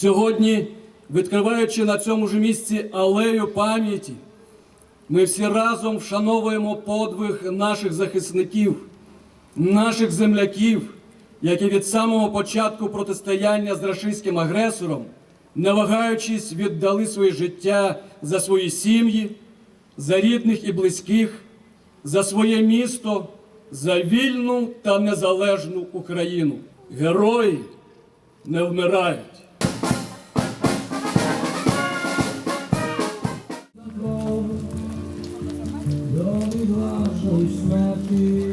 Сьогодні, відкриваючи на цьому ж місці алею пам'яті, ми всі разом вшановуємо подвиг наших захисників, наших земляків, які від самого початку протистояння з рашистським агресором, не вагаючись, віддали своє життя за свої сім'ї, за рідних і близьких, за своє місто, за вільну та незалежну Україну. Герої не вмирають. Вашої смерті